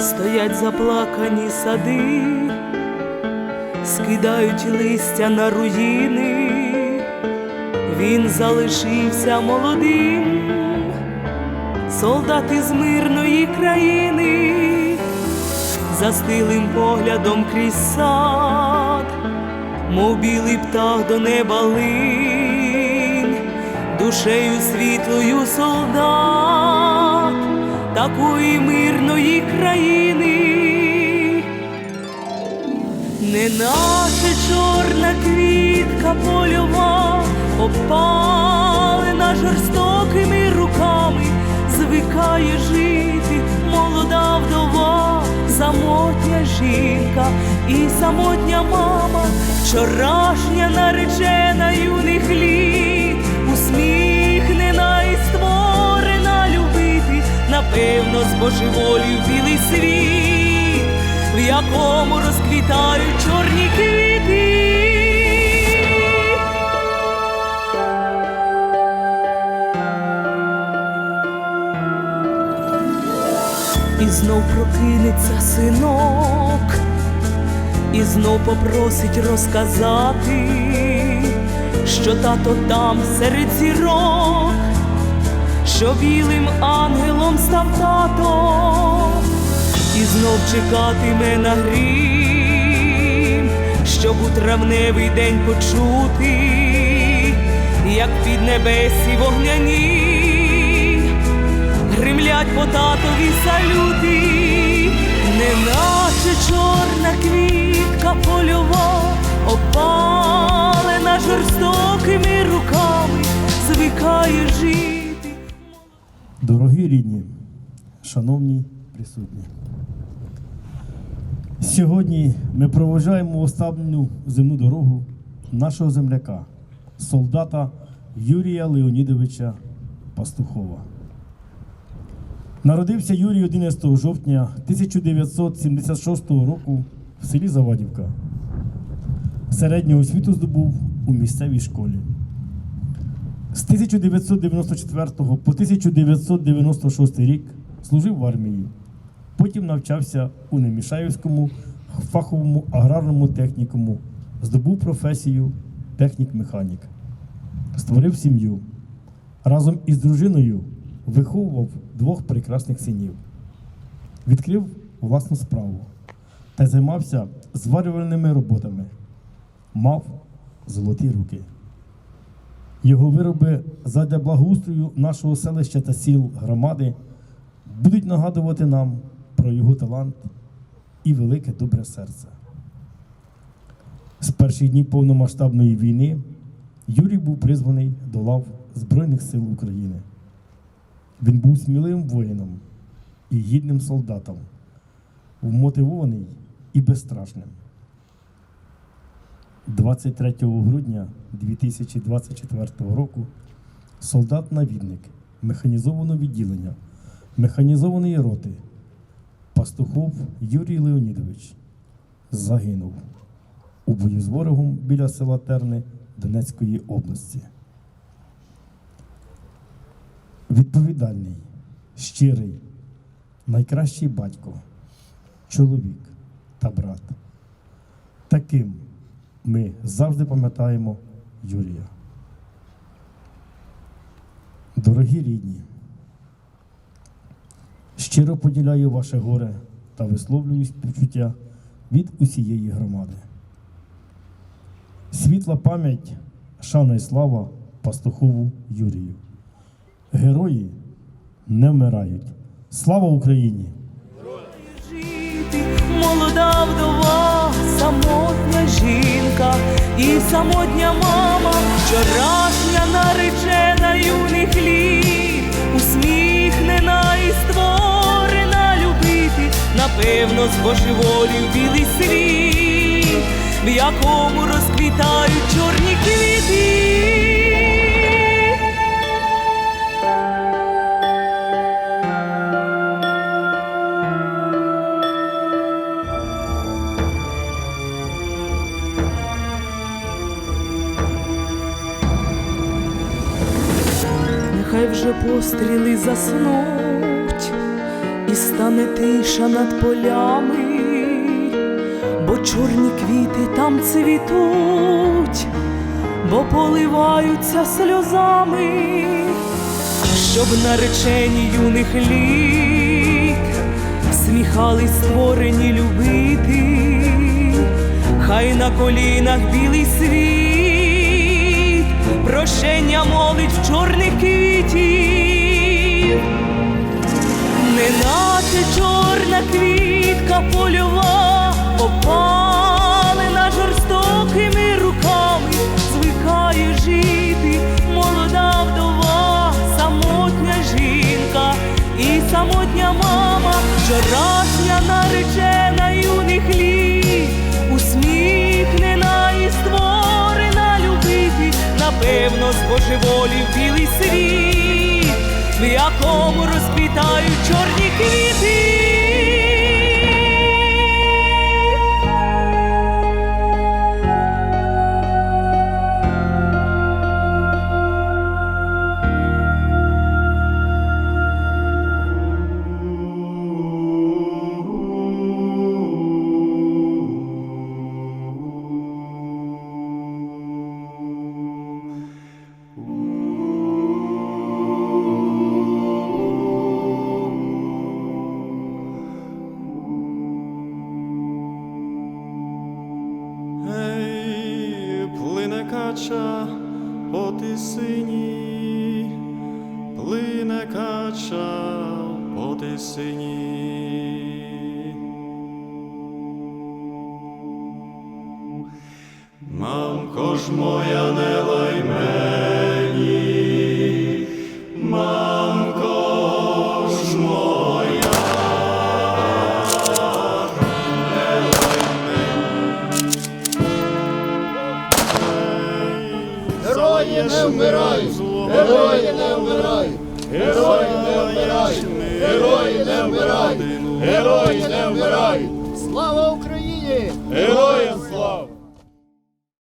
Стоять заплакані сади, скидають листя на руїни, він залишився молодим, солдат із мирної країни, застилим поглядом крізь сад, мов білий птах до неба линь, душею світлою солдат такої мирної країни, неначе чорна квітка польова, опалена жорстокими руками, звикає жити молода вдова, самотня жінка і самотня мама, вчорашня наречена юних літ, усміхнена і створена любити, напевно, збожеволів білий світ, в якому розквітають чорні квіти. Знов прокинеться синок, і знов попросить розказати, що тато там серед зірок, що білим ангелом став тато, і знов чекатиме на грім, щоб у травневий день почути, як під небесі вогняні гримлять по татові салюти, неначе чорна квітка польова, опалена жорстокими руками, звикає жити. Дорогі рідні, шановні присутні, сьогодні ми проважаємо останню земну дорогу нашого земляка, солдата Юрія Леонідовича Пастухова. Народився Юрій 11 жовтня 1976 року в селі Завадівка. Середню освіту здобув у місцевій школі. З 1994 по 1996 рік служив в армії. Потім навчався у Немішаївському фаховому аграрному технікуму, здобув професію технік-механік, створив сім'ю. Разом із дружиною виховував двох прекрасних синів, відкрив власну справу та займався зварювальними роботами. Мав золоті руки. Його вироби задля благоустрою нашого селища та сіл громади будуть нагадувати нам про його талант і велике добре серце. З перших днів повномасштабної війни Юрій був призваний до лав Збройних сил України. Він був сміливим воїном і гідним солдатом, вмотивований і безстрашним. 23 грудня 2024 року солдат-навідник механізованого відділення механізованої роти Пастухов Юрій Леонідович загинув у бою з ворогом біля села Терни Донецької області. Відповідальний, щирий, найкращий батько, чоловік та брат. Таким ми завжди пам'ятаємо Юрія. Дорогі рідні, щиро поділяю ваше горе та висловлюю співчуття від усієї громади. Світла пам'ять, шана і слава пастухову Юрію. Герої не вмирають. Слава Україні! жити, молода вдова, самотня жінка і самотня мама, вчорашня наречена юних літ, усміхнена і створена любити, напевно, збожеволів білий світ, в якому розквітають чорні квіти. Вже постріли заснуть, і стане тиша над полями, бо чорні квіти там цвітуть, бо поливаються сльозами, щоб наречені юних літ сміхались створені любити, хай на колінах білий світ, прощення молить в чорних квітів, неначе чорна квітка польова, опалена жорстокими руками, звикає жити молода вдова, самотня жінка і самотня мама, вчорашня наречена юних літ, напевно, збожеволів білий світ, в якому розквітають чорні квіти. Тисині, плине кача по тисині. Мамко ж моя не лай Герої не вмирають! Герої не вмирають! Герої не вмирають! Герої не вмирають! Герої не вмирають! Слава Україні! Героям